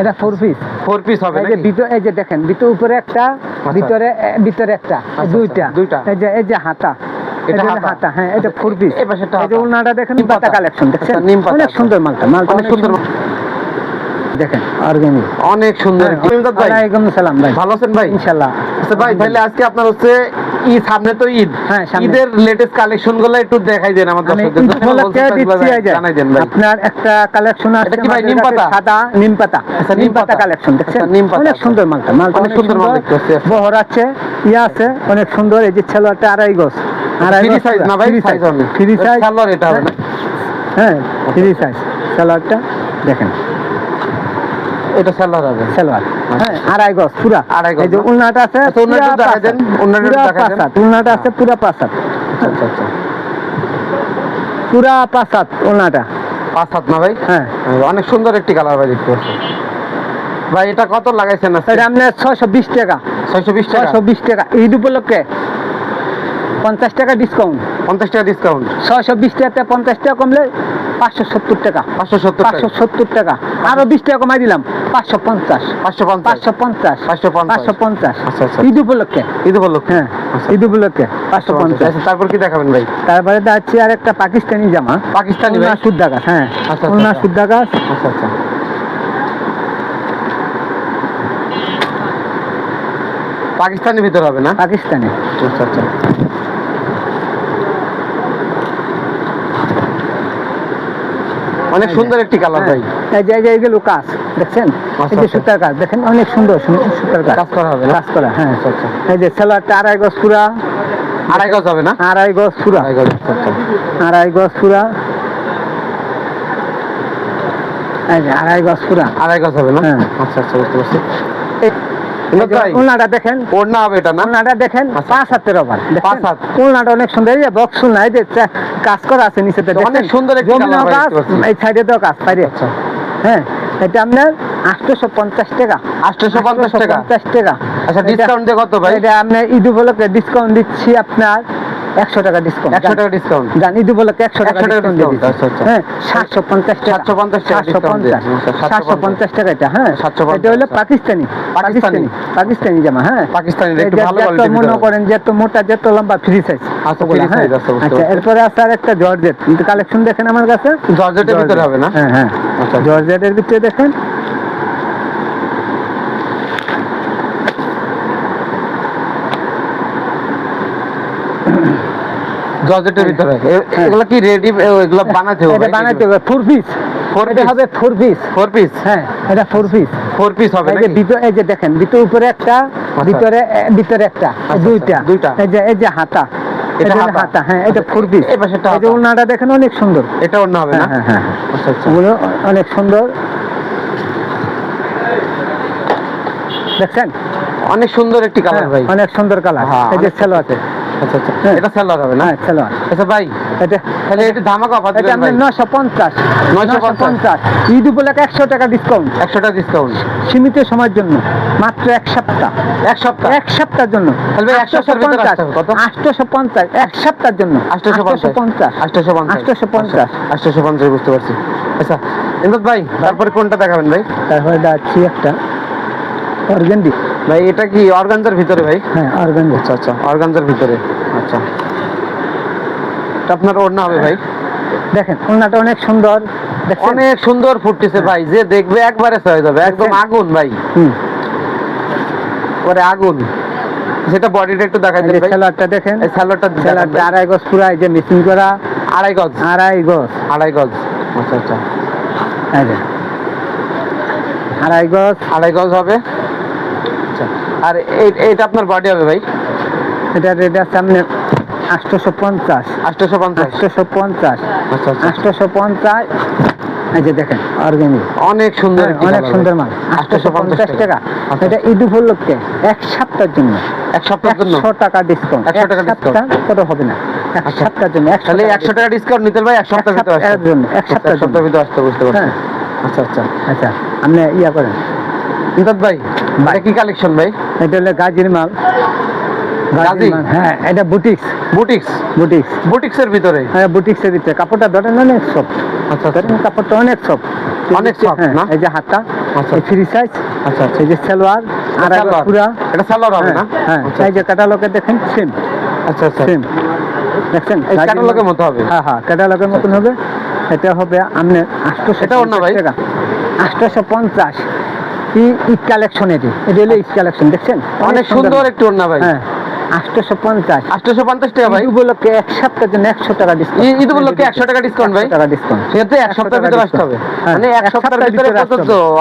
এটা four piece four piece হবে এই যে ভিতর এই যে দেখেন ভিতর উপরে একটা ভিতরে ভিতরে একটা আচ্ছা, দুইটা। দুইটা। এই যে এই যে হাতা। এটা এটা হাতা। হাতা হ্যাঁ এটা আচ্ছা, ফোর পিস এই যে হাতা। দেখেন পাতা পাতা। কালেকশন দেখছেন? আচ্ছা, নিম পাতা। অনেক সুন্দর মালটা মালটা অনেক সুন্দর। দেখেন অর্গানিক অনেক সুন্দর। ভাই। সালাম ভাই। ভালো আছেন ভাই? ইনশাআল্লাহ আচ্ছা ভাই তাহলে আজকে আপনার হচ্ছে ঈদ সামনে তো ঈদ। হ্যাঁ, ঈদের লেটেস্ট কালেকশনগুলো একটু দেখাই দেন আমাদের আমি দর্শকদের ঈদ উপলক্ষে দিচ্ছি এই যে, জানাই আপনার একটা কালেকশন আছে কি ভাই নিম পাতা? সাদা নিম পাতা। আচ্ছা, নিম পাতা। কালেকশন দেখছেন আচ্ছা, নিম পাতা, অনেক। সুন্দর মালটা মালটা অনেক সুন্দর মাল বহর আছে ইয়া আছে অনেক সুন্দর এই যে ছেলেটা আড়াই গজ। ফ্রি সাইজ না ভাই? সাইজ হবে। ফ্রি সাইজ এটা হবে। না হ্যাঁ ফ্রি সাইজ দেখেন। এটা সালোয়ার হবে। সালোয়ার হ্যাঁ আড়াই গজ পুরা। আচ্ছা। আড়াই গজ এই যে না? আছে আচ্ছা, উন্নাটা পুরা দেখাই দেন, হাত। দেখাই দেন। হাত, আছে পুরা হাত আচ্ছা আচ্ছা। পুরা উন্নাটা। পাঁচ হাত না ভাই? হ্যাঁ। অনেক সুন্দর একটি কালার ভাই দেখতে পাচ্ছি। ভাই এটা কত লাগাইছেন এটা আপনার ছয়শো বিশ টাকা। ছয়শো বিশ টাকা? ছয়শো বিশ টাকা। ঈদ উপলক্ষে পঞ্চাশ টাকা ডিসকাউন্ট পঞ্চাশ টাকা ডিসকাউন্ট ছয়শো বিশ টাকা পঞ্চাশ টাকা কমলে পাঁচশো সত্তর টাকা। পাঁচশো সত্তর পাঁচশো সত্তর টাকা। আরও বিশ টাকা কমাই দিলাম। পাঁচশো পঞ্চাশ। পাঁচশো পাঁচশো পঞ্চাশ। পাঁচশো পাঁচশো পঞ্চাশ। আচ্ছা, আচ্ছা। ঈদ উপলক্ষে। ঈদ উপলক্ষে। হ্যাঁ আচ্ছা। ঈদ উপলক্ষে। পাঁচশো পঞ্চাশ। তারপর কি দেখাবেন ভাই? তারপরে যাচ্ছি আর একটা পাকিস্তানি জামা। পাকিস্তানি গাছ হ্যাঁ। গাছ। আচ্ছা আচ্ছা। পাকিস্তানের ভিতর হবে না? পাকিস্তানি। আচ্ছা আচ্ছা। অনেক সুন্দর একটি কালার ভাই। হ্যাঁ, এই যে এই যে লোকাস কাজ দেখছেন এই যে আচ্ছা। সুতার কাজ দেখেন অনেক সুন্দর সুন্দর সুতার কাজ। কাজ করা হবে কাজ করা হ্যাঁ। আচ্ছা আচ্ছা। এই যে সেলারটা আড়াই গজ পুরা। আড়াই গজ হবে না? আড়াই গজ পুরা। আড়াই গজ আচ্ছা আচ্ছা। আড়াই গজ পুরা। আড়াই গজ পুরা। আড়াই গজ হবে না? হ্যাঁ। আচ্ছা আচ্ছা বুঝতে পারছি। উলনাটা দেখেন। ওড়না হবে এটা না? উলনাটা দেখেন আচ্ছা। পাঁচ হাতের ওভার। পাঁচ হাত। উলনাটা অনেক সুন্দর এই যে বক্স উলনা এই যে কাজ করা আছে নিচেতে অনেক সুন্দর একটি কাজ এই সাইডে তো কাজ বাইরে। আচ্ছা। হ্যাঁ এটা আপনার আটশোশো পঞ্চাশ টাকা। আটশোশো পঞ্চাশ টাকা? পঞ্চাশ টাকা। আচ্ছা ডিসকাউন্ট দিয়ে কত ভাই? এটা আপনার ঈদ উপলক্ষে ডিসকাউন্ট দিচ্ছি আপনার একশো টাকা ডিসকাউন্ট একশো টাকা ডিসকাউন্ট জান ঈদ উপলক্ষে একশো টাকা ডিসকাউন্ট discount, আচ্ছা, আচ্ছা। হ্যাঁ সাতশো পঞ্চাশ টাকা 750 সাতশো পঞ্চাশ সাতশো পঞ্চাশ। টাকা এটা হ্যাঁ। 750 এটা হলো পাকিস্তানি পাকিস্তানি। পাকিস্তানি জামা হ্যাঁ। পাকিস্তানি ভালো মনে করেন যত মোটা যত লম্বা ফ্রি সাইজ আচ্ছা, বুঝতে আচ্ছা। এরপরে আছে আর একটা জর্জেট। কিন্তু কালেকশন দেখেন আমার কাছে। জর্জেটের ভিতরে হবে না? হ্যাঁ হ্যাঁ। জর্জেটের ভিতরে দেখেন জর্জেটের ভিতরে। এগুলো কি রেডি এগুলো বানাতে হবে এটা বানাইতে হবে ফোর পিস এটা হবে ফোর পিস ফোর পিস হ্যাঁ এটা ফোর পিস ফোর পিস হবে এই যে ভিতর এই যে দেখেন ভিতর উপরে একটা ভিতরে ভিতরে একটা দুইটা আচ্ছা, দুইটা। এই যে এই যে হাতা এটা এটা হাতা। হাতা হ্যাঁ এটা আচ্ছা, ফোর পিস এই যে হাতা। দেখেন অনেক সুন্দর। এটা অন্য হবে না? হ্যাঁ হ্যাঁ। হ্যাঁ আচ্ছা। আচ্ছা অনেক সুন্দর। দেখছেন? অনেক সুন্দর একটি কালার হ্যাঁ, ভাই। অনেক সুন্দর কালার হ্যাঁ, এই যে ছেলো আছে আচ্ছা আচ্ছা। হ্যাঁ। এটা সেলার হবে না? হ্যাঁ আচ্ছা ভাই এটা তাহলে এটা ধামাকা অফার এটা দিবেন ভাই। আপনার নশো পঞ্চাশ। 950 ঈদ উপলক্ষে একশো টাকা ডিসকাউন্ট টাকা ডিসকাউন্ট সীমিত সময়ের জন্য। মাত্র এক সপ্তাহ। এক সপ্তাহ? এক সপ্তাহের জন্য। তাহলে এক সপ্তাহের কত? এক জন্য। আটশোশো পঞ্চাশ পঞ্চাশ আটশোশো পঞ্চাশ আটশোশো পঞ্চাশ আটশোশো পঞ্চাশ বুঝতে পারছি। আচ্ছা ভাই তারপরে কোনটা দেখাবেন ভাই? তারপরে যাচ্ছি একটা। অর্গেন্ডি ভাই এটা কি অর্গানজার ভিতরে ভাই? হ্যাঁ অর্গেন্ডি আচ্ছা আচ্ছা। অর্গানজার ভিতরে। আচ্ছা। এটা আপনার ওড়না হবে ভাই। দেখেন ওনাটা অনেক সুন্দর। অনেক সুন্দর ফুটতেছে ভাই যে দেখবে একবারে হয়ে যাবে। একদম আগুন ভাই। হুম। পরে আগুন। সেটা বডিটা একটু দেখাই দেন ভাই। সেলারটা দেখেন এই স্যালোডটা সেলারটা আড়াই গজ পুরা এই যে মিসিং করা। আড়াই গজ। আড়াই গজ। আড়াই গজ। আচ্ছা আচ্ছা। আড়াই গজ। আড়াই গজ হবে। আর এইটা আপনার বডি হবে ভাই? এটা আছে আপনার আটশোশো পঞ্চাশ আটশোশো পঞ্চাশ আটশোশো পঞ্চাশ আচ্ছা আচ্ছা। আটশোশো পঞ্চাশ এই যে দেখেন অর্গানিক অনেক সুন্দর অনেক সুন্দর। মাল। আটশোশো আটশোশো পঞ্চাশ টাকা। আচ্ছা। এটা ঈদ উপলক্ষে এক সপ্তাহের জন্য। এক সপ্তাহের জন্য? একশো টাকা ডিসকাউন্ট 100 টাকা discount। কত হবে না? এক আচ্ছা। সপ্তাহের জন্য একশো তাহলে টাকা একশো টাকা ডিসকাউন্ট নিতে ভাই এক সপ্তাহের ভিতরে জন্য, এক আচ্ছা, সপ্তাহের সপ্তাহের ভিতরে আসতে বুঝতে পারছি হ্যাঁ। আচ্ছা আচ্ছা। আচ্ছা আপনি ইয়া করেন। ভাই। এটা কি কালেকশন ভাই? এটা হলো গাজির মাল। এটা হবে না? হ্যাঁ এই যে ক্যাটালগে দেখেন সেম আমনে 800 টাকা। ইট কালেকশন এটি। ইট কালেকশন দেখছেন? অনেক সুন্দর। ভাই। হ্যাঁ, পঞ্চাশ পঞ্চাশ টাকা ভাই। উপলক্ষে এক সপ্তাহের জন্য একশো টাকা ডিসকাউন্ট ঈদ উপলক্ষে একশো টাকা ডিসকাউন্ট ভাই। টাকা ডিসকাউন্ট হ্যাঁ, মানে এক সপ্তাহের ভিতরে আসতে হবে। মানে এক সপ্তাহের ভিতরে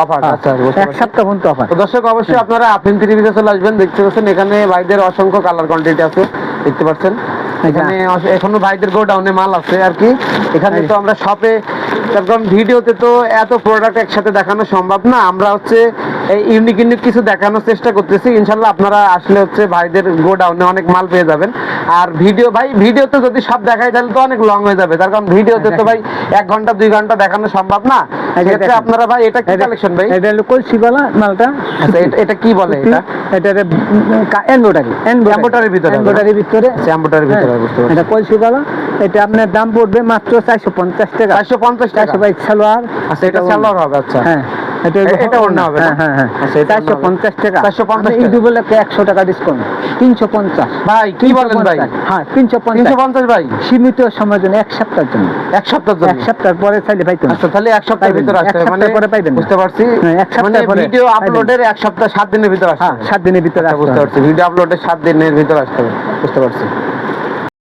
অফার আচ্ছা এক সপ্তাহ পর্যন্ত অফার দর্শক অবশ্যই আপনারা টিভিতে চলে আসবেন। দেখতে পাচ্ছেন এখানে ভাইদের অসংখ্য কালার কোয়ান্টিটি আছে। দেখতে পাচ্ছেন? এখানে এখনও ভাইদের গোডাউনে মাল আছে আর কি। এখানে তো আমরা শপে কারণ ভিডিওতে তো এত প্রোডাক্ট একসাথে দেখানো সম্ভব না। আমরা হচ্ছে ইউনিক ইউনিক কিছু দেখানোর চেষ্টা করতেছি। ইনশাল্লাহ আপনারা আসলে হচ্ছে ভাইদের গোডাউনে অনেক মাল পেয়ে যাবেন। আর ভিডিও ভাই ভিডিওতে যদি সব দেখাই তাহলে তো অনেক লং হয়ে যাবে। তার কারণ ভিডিওতে তো ভাই এক ঘণ্টা দুই ঘণ্টা দেখানো সম্ভব না। সেক্ষেত্রে আপনারা ভাই এটা কি কালেকশন ভাই? এটা হলো কলসি গলা মালটা। আচ্ছা এটা- এটা কি বলে এটা? এটা এনবোটারি Embroidery ভিতরে হবে। ভিতরে? আচ্ছা, embroidery ভিতরে হ্যাঁ, বুঝতে পারছি। এটা কলসি গলা। এটা আপনার দাম পড়বে মাত্র চারশো পঞ্চাশ টাকা। চারশো পঞ্চাশ টাকা? বাইশ সালোয়ার। আচ্ছা এটা সালোয়ার হবে আচ্ছা। হ্যাঁ। এটা ওড়না হবে হ্যাঁ হ্যাঁ হ্যাঁ আচ্ছা, এটা ওড়না চারশো পঞ্চাশ টাকা 450 ঈদ টাকা। একশো টাকা ডিসকাউন্ট তিনশো পঞ্চাশ। ভাই কি বলেন ভাই? হ্যাঁ তিনশো তিনশো পঞ্চাশ পঞ্চাশ ভাই? সীমিত সময়ের জন্য এক সপ্তাহের জন্য। এক সপ্তাহের জন্য? এক সপ্তাহ পরে চাইলে না। আচ্ছা তাহলে এক সপ্তাহের ভিতরে আসতে মানে পরে পাইবেন বুঝতে পারছি। এক সপ্তাহ মানে পরে ভিডিও আপলোডের এক সপ্তাহ সাত দিনের ভিতরে আসতে সাত দিনের ভিতরে আচ্ছা, বুঝতে পারছি। ভিডিও আপলোডের সাত দিনের ভিতরে আসতে হবে। বুঝতে পারছি।